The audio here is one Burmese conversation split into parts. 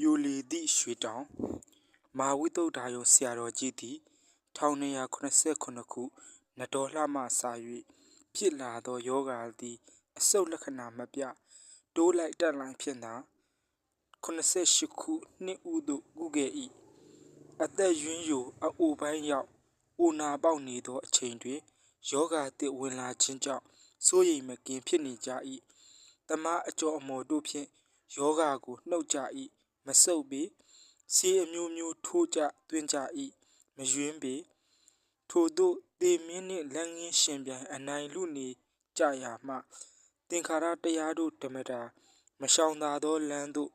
ပြိုလီသည့်ရွှေတောင်မဟာဝိသုဒ္ဓါယုံဆရာတော်ကြီးသည်1289ခုနတော်လှမှစ၍ဖြစ်လာသောယောဂါသည်အဆုတ်လက္ခဏာမပြတိုးလိုက်တက်လိုက်ဖြင့်သာ88ခုနှစ်ဦးသို့ကုခဲ့၏အသက်ယွင်းယိုအအိုပိုင်းရောက်အိုနာပေါက်နေသောအချိန်တွင်ယောဂါတစ်ဝင်လာခြင်းကြောင့်စိုးရိမ်မကင်းဖြစ်နေကြ၏တမအကျော်အမော်တို့ဖြင့်ယောဂါကိုနှုတ်ကြ၏ မဆုပ်ပေဆေးအမျိုးမျိုးထိုးကြသွင်းကြ၏မယွင်းပေထို့သို့သေမင်းနှင့်လက်ငင်းရှင်ပြန်အနိုင်လူနေကြရာမှသင်္ခါရတရားတို့ဓမ္မတာမရှောင်သာသောလမ်းသို့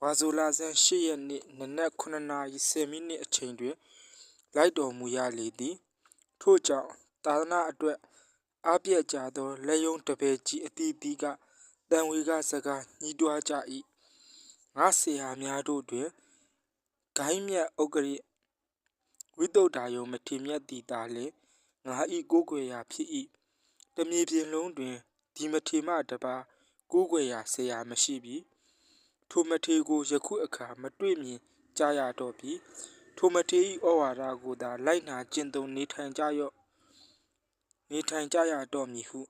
ဝါဆိုလာဆန်း၈ရက်နေ့နနက်9နာရီ10မိနစ်အချိန်တွင် လိုက်တော်မူရလေသည်ထို့ကြောင့်သာသနာအတွက်အားပြည့်ကြသောလက်ယုံတပည့်ကြီးအသီးသီးကတန်ဝေကစကားညှိတွားကြ၏ ငါဆရာများတို့တွင်ဂိုင်းမြတ်ဥက္ကရိဝိတုဒ္ဓါယုံမထေမြတ်သည်သာလျှင်ငါဤကိုးကွယ်ရာဖြစ်၏တမြေပြင်လုံးတွင်ဒီမထေမတပါကိုးကွယ်ရာဆရာမရှိပြီထိုမထေကိုယခုအခါမတွေ့မြင်ကြရတော့ပြီထိုမထေ၏ဩဝါဒကိုသာလိုက်နာကျင့်သုံးနေထိုင်ကြရော့နေထိုင်ကြရတော့မည်ဟု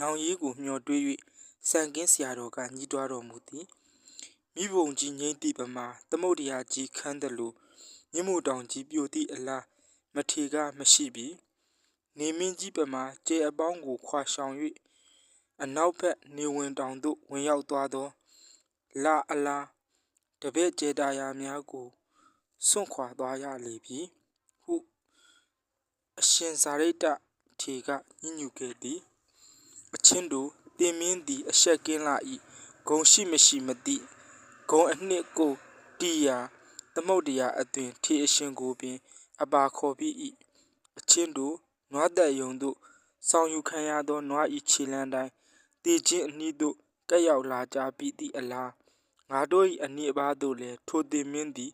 နောင်ရေးကိုမျှော်တွေး၍စံကင်းဆရာတော်ကညှိတွားတော်မူသည် မိဘုံကြီးငိမ့်တိပမာသမုတ်တရားကြီးခန်းတယ်လို့မြင့်မို့တောင်ကြီးပြိုသည့်အလားမထေကမရှိပြီနေမင်းကြီးပမာကျေအပေါင်းကိုခွာရှောင်၍အနောက်ဘက်နေဝင်တောင်သို့ဝင်ရောက်သွားသောလာအလားတပည့်ကျေတာယာများကိုစွန့်ခွာသွားရလေပြီဟုအရှင်ဇာရိတ္တထေကညှဉ်းညူခဲ့သည်အချင်းတို့တင်မင်းသည်အရှက်ကင်းလာ၏ဂုံရှိမရှိမသိ ဂုံအနှစ်ကိုတီယာသမုတ်တရားအသွင်ထေအရှင်ကိုပင် အပါခေါ်ပြီး၏အချင်းတို့နွားသက်ယုံတို့ဆောင်ယူခံရသောနွားဤခြေလန်းတိုင်းတည်ခြင်းအနည်းသို့ကက်ရောက်လာကြပြီးသည့်အလားငါတို့၏အနည်းအပါးသို့လည်းထိုတင်မင်းသည်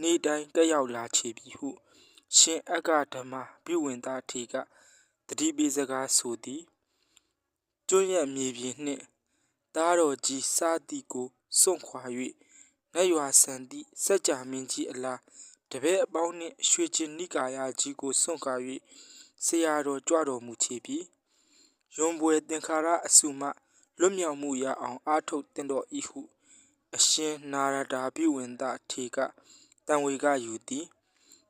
နေ့တိုင်းကက်ရောက်လာချေပြီဟု ရှင်အက္ခဓမ္မပြုဝင်သားထေကတတိပိစကားဆိုသည်ကျွန်းရမြေပြင်နှင့်သားတော်ကြီးစားသည်ကို စွန့်ခွာ၍နတ်ရွာဆန်သည့်စัจ जा မင်းကြီးအလားတပည့်အပေါင်းနှင့်ရွှေကျင်နိကာယကြီးကိုစွန့်ခွာ၍ဆရာတော်ကြွတော်မူချေပြီယွန်ပွဲသင်္ခါရအစုမှလွတ်မြောက်မှုရအောင်အားထုတ်တင်တော်ဤဟုအရှင်နာရတာပြုဝင်သထေကတန်ဝေကယူသည်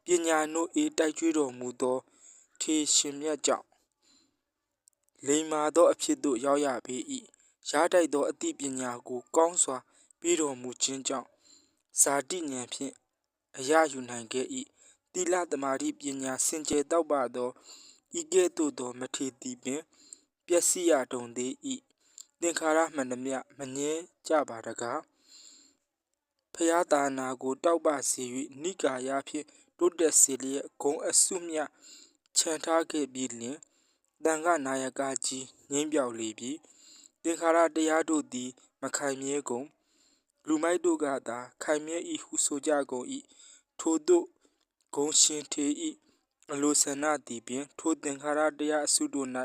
ပညာနို့အေးတိုက်ကျွေးတော်မူသောထေရှင်မြတ်ကြောင့်လိမ္မာသောအဖြစ်သို့ရောက်ရပေ၏ရတိုက်သောအသိပညာကိုကောင်းစွာ ပြီးတော်မူခြင်းကြောင့်ဇာတိဉာဏ်ဖြင့်အရယူနိုင်ခဲ့၏တိလသမာဓိပညာစင်ကြယ်တောက်ပသောဤကဲ့သို့သောမထေသည်ပင်ပျက်စီးရတုံသေး၏သင်္ခါရမှန်သမျှမငဲကြပါတကားဖျားတာနာကို တောက်ပစေ၍နိကာယဖြင့်တိုးတက်စေလျက်ဂုံအစုမြခြံထားခဲ့ပြီးလျှင်တန်ခနာယကကြီးငိမ့်ပြောက်လေပြီသင်္ခါရတရားတို့သည် မခိုင်မြဲကုန် လူမိုက်တို့ကသာခိုင်မြဲ၏ဟုဆိုကြကုန်၏ထို့သို့ဂုံရှင်ထေ၏အလိုဆန္ဒသည်ပင်ထိုသင်္ခါရတရားအစုတို့၌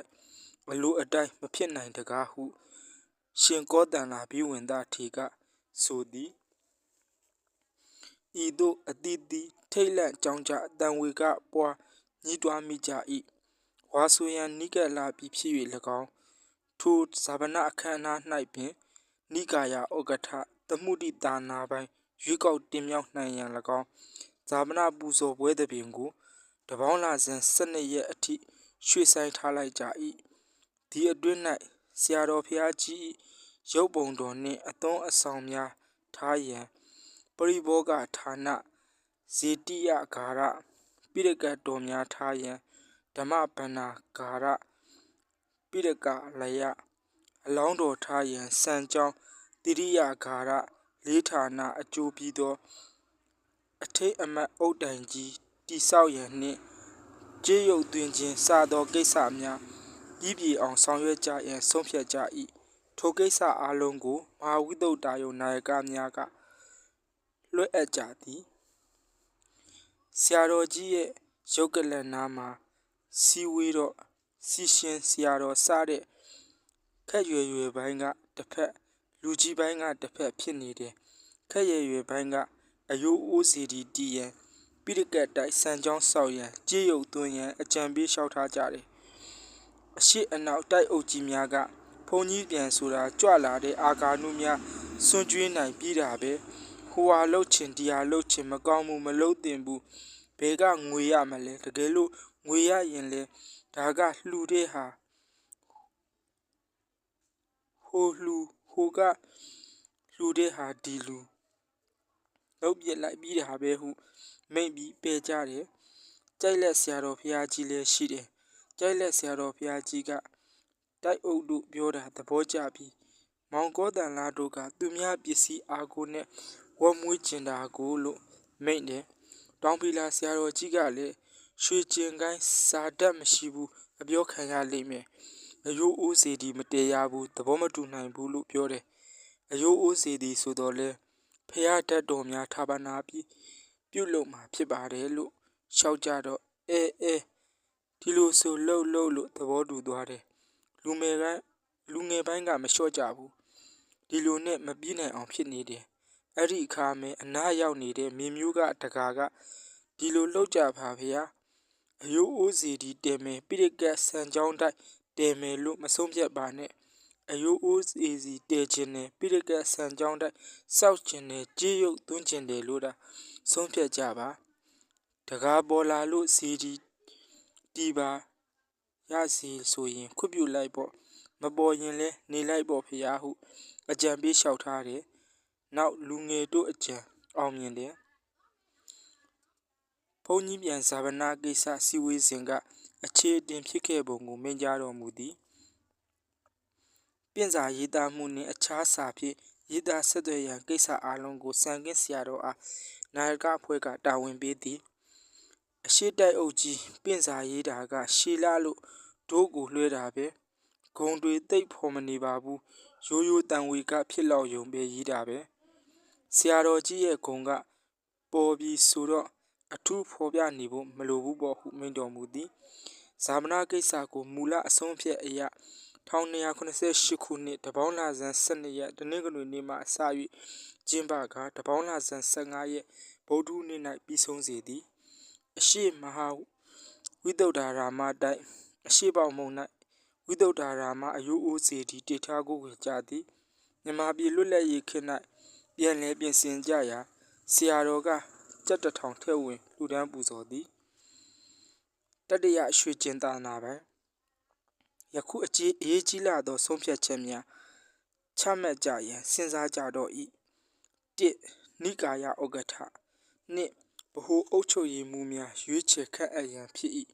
အလိုအတိုင်းမဖြစ်နိုင်တကားဟု ရှင်ကောတန်လာပြီးဝင်သားထေကဆိုသည်ဤသို့အတိတိထိတ်လန့်ကြောင်းကြအတန်ဝေကပွားညှိတွားမိကြ၏ဝါဆိုရန်နိကလာပြီးဖြစ်၍၎င်းထိုဇာဗနာအခမ်းအနား၌ပင်နိကာယဩကထ သမှုတိတာနာပိုင်းရွေးကောက်တင်မြှောက်နိုင်ရန်၎င်းဇာမနာပူဇော်ပွဲသဘင်ကိုတပေါင်းလာစဉ်12ရက်အထိရွှေ့ဆိုင်ထားလိုက်ကြ၏ဒီအတွင်း၌ဆရာတော်ဖျားကြီးရုပ်ပုံတော်နှင့်အသွန်းအဆောင်များထားရန်ပရိဘောဂဌာနဇေတိယဂါရပိရကတ်တော်များထားရန်ဓမ္မဗန္နာဂါရပိရကလယအလောင်းတော်ထားရန်စံကြောင်း တိရိယဂါရလေးဌာနအကျိုးပြီးသောအထိတ်အမတ်အုတ်တိုင်ကြီးတိဆောက်ရန်နှင့်ကြေးရုပ်သွင်းခြင်းစသောကိစ္စများပြီးပြည့်အောင်ဆောင်ရွက်ကြရန်ဆုံးဖြတ်ကြ၏ထိုကိစ္စအလုံးကိုမဟာဝိတုဒ္ဓါယုနာယကများကလွှဲအပ်ကြသည်ဆရာတော်ကြီးရဲ့ရုပ်ကလန်နာမှာစီဝေးတော့စီရှင်ဆရာတော်စတဲ့ခက်ရွယ်ရွယ်ပိုင်းကတစ်ဖက် လူကြီးပိုင်းကတစ်ဖက်ဖြစ်နေတယ်ခက်ရရွယ်ပိုင်းကအယိုးအိုးစီဒီတီရန်ပိရကတ်တိုက်စံကြောင်းဆောက်ရန်ကြေးရုပ်သွင်းရန်အကြံပေးလျှောက်ထားကြတယ်အရှိအနောက်တိုက်အုပ်ကြီးများကဘုံကြီးပြန်ဆိုတာကြွလာတဲ့အာကာနုများစွန့်ကြွေးနိုင်ပြီးတာပဲဟိုဟာလှုပ်ချင်ဒီဟာလှုပ်ချင်မကောင်းဘူးမလှုပ်တင်ဘူးဘဲကငွေရမလဲတကယ်လို့ငွေရရင်လဲဒါကလှူတဲ့ဟာဟိုလှူ ဟိုကလှူတဲ့ဟာဒီလူလောက်ပြစ်လိုက်ပြီးတာပဲဟုမိတ်ပြီးပေကြတယ်ကြိုက်လက်ဆရာတော်ဖျားကြီးလည်းရှိတယ်ကြိုက်လက်ဆရာတော်ဖျားကြီးကတိုက်အုပ်တို့ပြောတာသဘောကျပြီးမောင်ကောတန်လာတို့ကသူများပစ္စည်းအားကိုနဲ့ဝတ်မွေးကျင်တာကိုလို့မိတ်တယ်တောင်ပီလာဆရာတော်ကြီးကလည်းရွှေကျင်ကိုင်းစာတတ်မရှိဘူးအပြောခံရလိမ့်မယ် အယိုးအိုးစီဒီမတည်ရဘူးသဘောမတူနိုင်ဘူးလို့ပြောတယ်အယိုးအိုးစီဒီဆိုတော့လဲဖះတတ်တော်များဌာပနာပြီးပြုတ်လုံမှာဖြစ်ပါတယ်လို့ရှောက်ကြတော့အဲအဲဒီလိုဆိုလှုပ်လှုပ်လို့သဘောတူသွားတယ်လူငယ်ကလူငယ်ပိုင်းကမလျှော့ကြဘူးဒီလိုနဲ့မပြီးနိုင်အောင်ဖြစ်နေတယ်အဲ့ဒီအခါမဲအနားရောက်နေတဲ့မင်းမျိုးကတကာကဒီလိုလှုပ်ကြပါဗျာအယိုးအိုးစီဒီတဲမယ်ပြိကက်ဆန်ချောင်းတိုက် တဲမယ်လို့မဆုံးဖြတ်ပါနဲ့အယိုးအိုးစီစီတဲခြင်းနဲ့ပြိကက်ဆန်ချောင်းတိုက်စောက်ခြင်းနဲ့ကြေးရုပ်သွင်းခြင်းတယ်လို့တာဆုံးဖြတ်ကြပါတကားပေါ်လာလို့စီဒီတီပါရစီဆိုရင်ခွပြုလိုက်ပေါ့မပေါ်ရင်လဲနေလိုက်ပေါ့ဖရာဟုအကြံပေးလျှောက်ထားတယ်နောက်လူငယ်တို့အကြံအောင်မြင်တယ်ဘုန်းကြီးပြန်ဇာဗနာကိစ္စစီဝေးစဉ်က အခြေအတင်ဖြစ်ခဲ့ပုံကိုမင်းကြားတော်မူသည်ပြင်စာရေးသားမှုနှင့် အခြားစာဖြင့်ရေးသားဆက်သွယ်ရန်ကိစ္စအလုံးကိုစံကင်းဆရာတော်အားနာယကအဖွဲ့ကတာဝန်ပေးသည်အရှိတိုက်အုပ်ကြီးပြင်စာရေးတာက ရှီလာလို့ဒိုးကိုလွှဲတာပဲဂုံတွေတိတ်ဖော်မနေပါဘူးရိုးရိုးတန်ဝေကဖြစ်လောက်ယုံပဲရေးတာပဲဆရာတော်ကြီးရဲ့ဂုံကပေါ်ပြီးဆိုတော့ အထူးဖော်ပြနေဖို့မလိုဘူးပေါ့ဟုမိန့်တော်မူသည်ဇာမနာကိစ္စကိုမူလအဆုံးဖြတ်အရာ1288ခုနှစ်တပေါင်းလာဇန်12ရက်တနင်္ဂနွေနေ့မှအစ၍ကျင်းပကတပေါင်းလာဇန်15ရက်ဗုဒ္ဓနေ့၌ပြီးဆုံးစေသည်အရှိမဟာဝိတုဒ္ဓရာမတိုက်အရှိပေါမုံ၌ဝိတုဒ္ဓရာမအယုအိုးစီတီတေထားကိုကြသည်မြမပြည်လွတ်လပ်ရေးခေတ်၌ပြန်လည်ပြင်ဆင်ကြရာဆရာတော်က ကြက်တထောင်ထဲဝင်လူဒန်းပူဇော်သည်တတရရွှေကျင်သာနာပိုင်းယခုအကြီးအေးကြီးလာသောဆုံးဖြတ်ချက်များချမှတ်ကြရန်စဉ်းစားကြတော့၏တစ်နိကာယဥက္ကဋ္ဌနှစ်ဗဟိုအုပ်ချုပ်ရေးမှူးများရွေးချယ်ခန့်အပ်ရန်ဖြစ်၏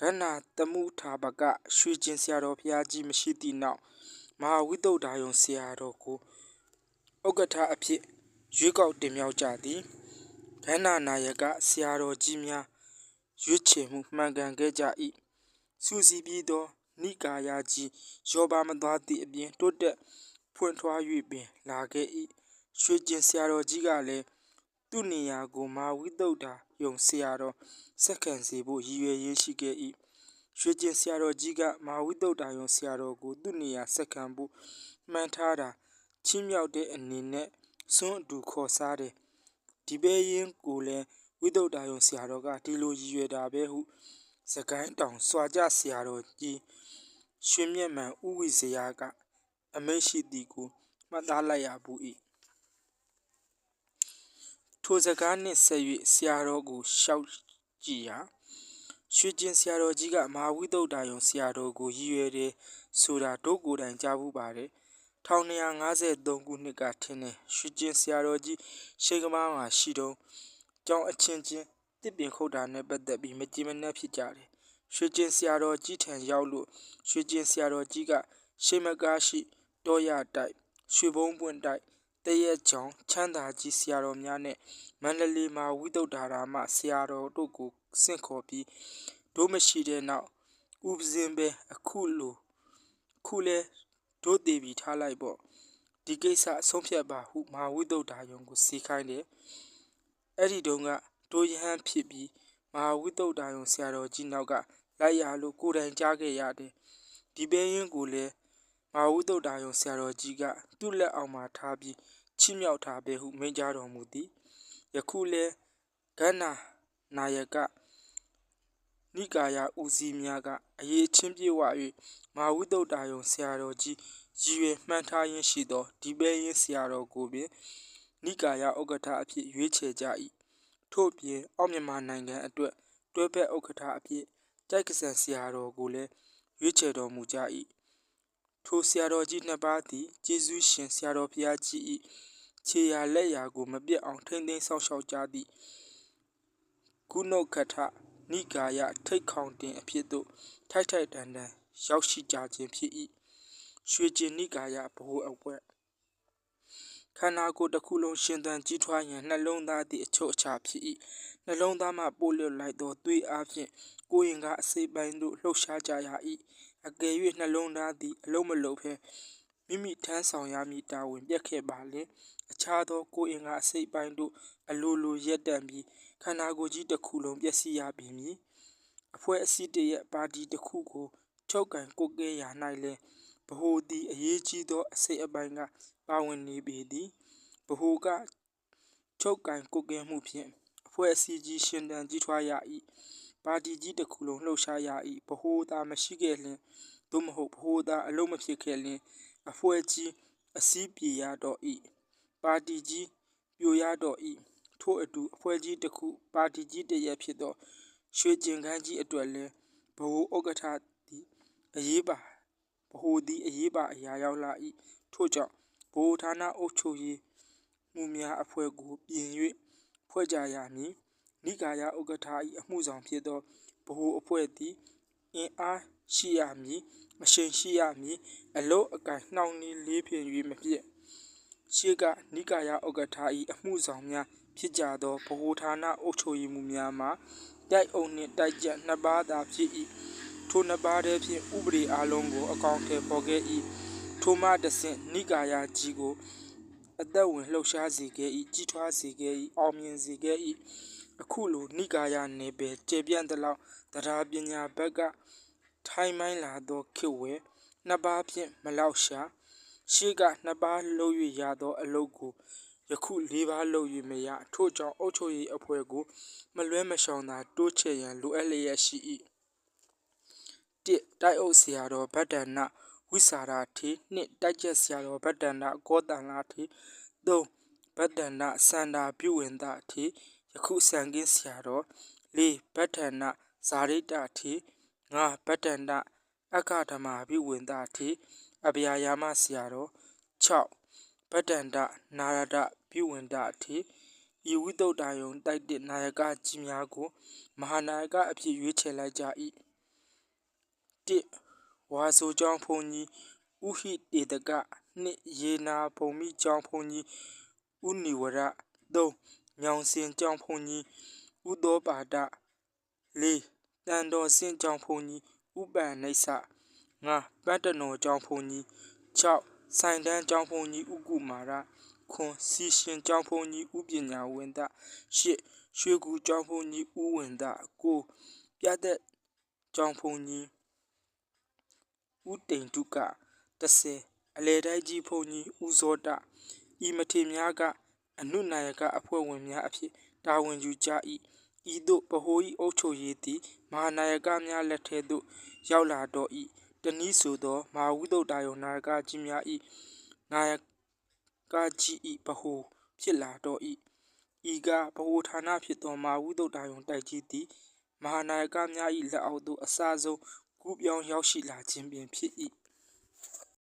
ကဏ္ဍတမှုထာပကရွှေကျင်ဆရာတော်ဘုရားကြီးမရှိသည့်နောက်မဟာဝိတုဒ္ဓါယုံဆရာတော်ကိုဥက္ကဋ္ဌအဖြစ်ရွေးကောက်တင်မြှောက်ကြသည် ကဏ္ဍနာယကဆရာတော်ကြီးများရွေးချယ်မှုမှန်ကန်ခဲ့ကြ၏စူစီပြီးသောနိကာယကြီးရောပါမသွားသည့်အပြင်တိုးတက်ဖွင့်ထွား၍ပင်လာခဲ့၏ရွှေကျင်ဆရာတော်ကြီးကလည်းသူ့နေရာကိုမာဝိတုဒ္ဓယုံဆရာတော်စက္ကန့်စီဖို့ရည်ရွယ်ရင်းရှိခဲ့၏ရွှေကျင်ဆရာတော်ကြီးကမာဝိတုဒ္ဓယုံဆရာတော်ကိုသူ့နေရာစက္ကန့်ဖို့မှန်ထားတာချင်းမြောက်တဲ့အနေနဲ့စွန့်အတူခေါ်စားတယ် ဒီပဲရင်ကိုလည်းဝိတုဒ္ဓယုံဆရာတော်ကဒီလိုရည်ရွယ်တာပဲဟုစကိုင်းတောင်စွာကြဆရာတော်ကြီးရွှေမျက်မှန်ဥဝိဇယကအမိတ်ရှိသည်ကိုမှတ်သားလိုက်ရဘူး၏ထိုစကားနှင့်ဆက်၍ဆရာတော်ကိုရှောက်ကြည့်ရာရွှေကျင်ဆရာတော်ကြီးကမဟာဝိတုဒ္ဓယုံဆရာတော်ကိုရည်ရွယ်တယ်ဆိုတာတို့ကိုယ်တိုင်ကြားဘူးပါတယ် 1253ခုနှစ်ကထင်းတယ်ရွှေကျင်ဆရာတော်ကြီးရှိန်ကမားမှာရှိတုံးကျောင်းအချင်းချင်းတစ်ပင်ခုတ်တာနဲ့ပတ်သက်ပြီးမကြည်မနှက်ဖြစ်ကြတယ်ရွှေကျင်ဆရာတော်ကြီးထံရောက်လို့ရွှေကျင်ဆရာတော်ကြီးကရှိမကားရှိတောရတိုက်ရွှေဘုံပွင့်တိုက်တရက်ချောင်းချမ်းသာကြီးဆရာတော်များနဲ့မန္တလေးမှာဝိတုဒ္ဓရာမဆရာတော်တို့ကိုဆင့်ခေါ်ပြီးဒိုးမရှိတဲ့နောက်ဥပဇင်းပဲအခုလိုခုလဲ ဒိုးသေးပြီးထားလိုက်ပေါ့ဒီကိစ္စဆုံးဖြတ်ပါဟုမဟာဝိတုဒ္ဓယုံကိုစီခိုင်းတယ်အဲ့ဒီတုန်းကဒိုးရဟန်းဖြစ်ပြီးမဟာဝိတုဒ္ဓယုံဆရာတော်ကြီးနောက်ကလိုက်ရလို့ကိုယ်တိုင်ကြားခဲ့ရတယ်ဒီပဲရင်ကိုလည်းမဟာဝိတုဒ္ဓယုံဆရာတော်ကြီးကသူ့လက်အောက်မှာထားပြီးချီးမြှောက်ထားပေဟုမိန့်ကြားတော်မူသည်ယခုလဲဂန္နာနာယက နိကာယဦးစီးများကအရေးချင်းပြေဝ၍မဟာဝိတုဒ္ဓယုံဆရာတော်ကြီးရည်ရွယ်မှန်းထားရင်းရှိသောဒီပဲရင်ဆရာတော်ကိုပင်နိကာယဥက္ကဋ္ဌအဖြစ်ရွေးချယ်ကြ၏ထို့ပြင်အောက်မြန်မာနိုင်ငံအတွက်တွဲဖက်ဥက္ကဋ္ဌအဖြစ်ကြိုက်ကစံဆရာတော်ကိုလည်းရွေးချယ်တော်မူကြ၏ထိုဆရာတော်ကြီးနှစ်ပါးသည်ကျေးဇူးရှင်ဆရာတော်ဘုရားကြီး၏ခြေရာလက်ရာကိုမပြတ်အောင်ထိမ့်သိမ်းဆောက်ရှောက်ကြသည့်ကုဏုခထ နိကာယထိတ်ခေါင်တင်အဖြစ်သို့ထိုက်ထိုက်တန်တန်ရောက်ရှိကြခြင်းဖြစ်၏ရွှေကျင်နိကာယဘဟုအပွဲခန္ဓာကိုယ်တစ်ခုလုံးရှင်သန်ကြီးထွားရန်နှလုံးသားသည့်အချုပ်အခြာဖြစ်၏နှလုံးသားမှပို့လျလိုက်သောသွေးအားဖြင့်ကိုယ်ရင်ကအစိပ်ပိုင်းသို့လှုပ်ရှားကြရ၏အကယ်၍နှလုံးသားသည်အလုံးမလုံးဖဲမိမိထမ်းဆောင်ရမည့်တာဝန်ပြတ်ခဲ့ပါလင်အခြားသောကိုယ်အင်္ဂါအစိတ်ပိုင်းတို့အလိုလိုရက်တန့်ပြီး ခန္ဓာကိုယ်ကြီးတစ်ခုလုံးပျက်စီးရပြီမည်အဖွဲ့အစည်းတရဲ့ပါတီတစ်ခုကိုချုပ်ကန်ကုတ်ကဲရာ၌လည်းဗဟိုသည်အရေးကြီးသောအစိတ်အပိုင်းကပါဝင်နေပေသည်ဗဟိုကချုပ်ကန်ကုတ်ကဲမှုဖြင့်အဖွဲ့အစည်းကြီးရှင်တန်ကြီးထွားရ၏ပါတီကြီးတစ်ခုလုံးလှုပ်ရှားရ၏ဗဟိုသာမရှိခဲ့လျင်သို့မဟုတ်ဗဟိုသာအလုံးမဖြစ်ခဲ့လျင်အဖွဲ့ကြီးအစည်းပြေရတော့၏ပါတီကြီးပြိုရတော့၏ ထို့အတူအဖွဲ့ကြီးတစ်ခုပါတီကြီးတရက်ဖြစ်သော ရွှေကျင်ခန်းကြီးအတွက်လည်းဗဟိုဥက္ကဋ္ဌသည်အရေးပါဗဟိုသည်အရေးပါအရာရောက်လာ၏ထို့ကြောင့်ဗဟိုဌာနအုပ်ချုပ်ရေးမှုများအဖွဲ့ကိုပြင်၍ဖွဲ့ကြရမည်နိကာယဥက္ကဋ္ဌ၏အမှုဆောင်ဖြစ်သောဗဟိုအဖွဲ့သည်အင်အားရှိရမည်အရှိန်ရှိရမည်အလို့အကင်နှောင့်နှေးလေးဖြင့်၍မပြည့်ရှေးကနိကာယဥက္ကဋ္ဌ၏အမှုဆောင်များ ဖြစ်ကြသောဗဟိုဌာနအုပ်ချုပ်ရေးမှုများမှာတိုက်အုပ်နှင့်တိုက်ကြနှစ်ပါးသာဖြစ်၏ထိုနှစ်ပါးတည်းဖြင့်ဥပဒေအလုံးကိုအကောင်အထည်ဖော်ခဲ့၏ထိုမှတဆင့်နိကာယကြီးကိုအသက်ဝင်လှုပ်ရှားစေခဲ့၏ကြီးထွားစေခဲ့၏အောင်မြင်စေခဲ့၏အခုလိုနိကာယနယ်ပယ်ကျေပြန့်သလောက်တရားပညာဘက်ကထိုင်းမိုင်းလာသောခေဝဲနှစ်ပါးဖြင့်မလောက်ရှာရှေ့ကနှစ်ပါးလှုပ်၍ရသောအလုတ်ကို ယခုလေးပါးလှုပ်၍မရထို့ကြောင့်အုတ်ချုပ်ရေးအဖွဲ့ကိုမလွဲမရှောင်သာတိုးချဲ့ရန်လိုအပ်လျက်ရှိ၏တစ်တိုက်အုပ်ဆရာတော်ဗတ္တနာဝိစာရထေနှစ်တိုက်ချက်ဆရာတော်ဗတ္တနာကောတန်လာထေသုံးဗတ္တနာစန္ဒာပြုဝင်တာထေယခုစံကင်းဆရာတော်လေးဗတ္တနာဇာရိတထေငါဗတ္တနာအခဓမ္မာပြုဝင်တာထေအဗျာယာမဆရာတော်6ဗတ္တန္တနာရဒ ပြုဝင်တာထေဤဝိတုဒ္ဓယုံတိုက်တဲ့နာယကကြီးများကို မဟာနာယကအဖြစ်ရွေးချယ်လိုက်ကြ၏1ဝါဆိုကျောင်းဘုံကြီးဥဟိတေတကနှစ်ရေနာဘုံမိကျောင်းဘုံကြီးဥနိဝရ3ညောင်စင်ကျောင်းဘုံကြီးဥသောပါဒ4တန်တော်စင်ကျောင်းဘုံကြီးဥပန်နိစ္စ5ပတ္တနောကျောင်းဘုံကြီး6ဆိုင်တန်းကျောင်းဘုံကြီးဥကုမာရ ခွန်စီရှင်ကျောင်းဘုံကြီးဥပညာဝန္တ8ရွှေကူကျောင်းဘုံကြီးဥဝန္တ9ပြတဲ့ကျောင်းဘုံကြီးဥတိန်တုက30အလေတိုင်းကြီးဘုံကြီးဥဇောတဤမထေများကအနုနာယကအဖွဲ့ဝင်များအဖြစ်တာဝန်ယူကြ၏ဤသို့ပဟိုဤအုပ်ချုပ်ရေးသည်မဟာနာယကများလက်ထဲသို့ရောက်လာတော့၏တနည်းဆိုသောမဟာဝိတုဒ္ဓယုံနာယကကြီးများ၏နာယက ကြီး၏ဗဟုဖြစ်လာတော့၏ဤကဗဟုဌာနဖြစ်သောမဟာဝိတုဒ္ဓယုံတိုက်ကြီးသည်မဟာနာယကများ၏လက်အောက်သို့အစဆုံးကူးပြောင်းရောက်ရှိလာခြင်းပင်ဖြစ်၏